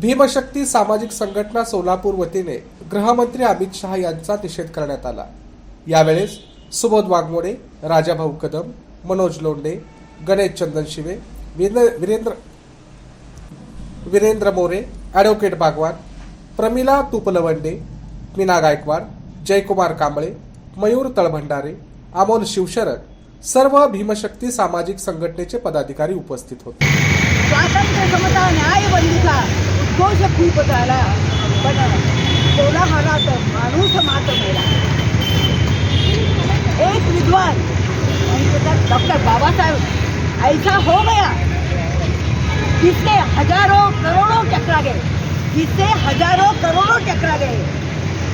भीमशक्ती सामाजिक संघटना सोलापूर वतीने गृहमंत्री अमित शहा यांचा निषेध करण्यात आला. यावेळेस सुबोध वाघमोडे राजाभाऊ कदम मनोज लोंढे गणेश चंदन शिवे वीरेंद्र वीरेंद्र मोरे ॲडव्होकेट बागवान प्रमिला तुपलवंडे मीना गायकवाड जयकुमार कांबळे मयूर तळभंडारे अमोल शिवशरण सर्व भीमशक्ती सामाजिक संघटनेचे पदाधिकारी उपस्थित होते. स्वातंत्र्य समता न्याय बंदिता संतोष खूप झाला पण कोणा हरात माणूस मात मेला. एक विद्वान डॉक्टर बाबासाहेब ऐसा हो गया जिससे हजारों करोड़ों टकरा गए जिससे हजारों करोड़ों टकरा गए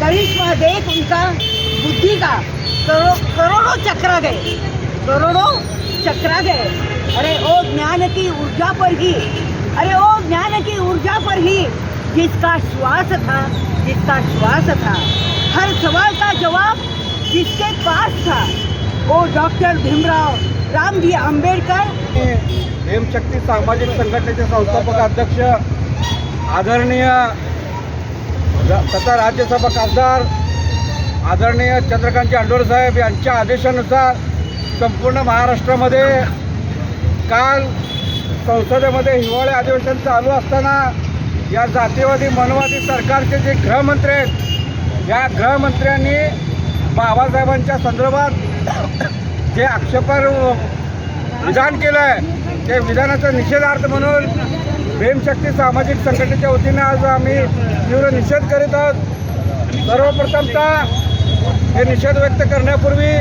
करिश्मा देख उनका बुद्धि का? करो, करोड़ों चकरा गए करोड़ों चकरा गए अरे ओ ज्ञान की ऊर्जा पर ही. अरे ओ ज्ञान की ऊर्जा पर ही जिसका श्वास था जिसका श्वास था। हर सवाल का जवाब जिसके पास था। वो डॉक्टर भीमराव रामजी आंबेडकर। हेमशक्ती सामाजिक संघटनेचे संस्थापक अध्यक्ष आदरणीय तथा राज्यसभा खासदार आदरणीय चंद्रकांतजी अंडोर साहेब यांच्या आदेशानुसार संपूर्ण महाराष्ट्रामध्ये काल संसदेमध्ये हिवाळी अधिवेशन चालू असताना या जातीवादी मनवादी सरकारचे जे गृहमंत्री आहेत या गृहमंत्र्यांनी बाबासाहेबांच्या संदर्भात जे आक्षेपार विधान केलं आहे ते विधानाचा निषेधार्थ म्हणून भीमशक्ती सामाजिक संघटनेच्या वतीने आज आम्ही तीव्र निषेध करीत आहोत. सर्वप्रथमतः हे निषेध व्यक्त करण्यापूर्वी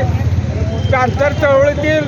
आंतर चळवळीतील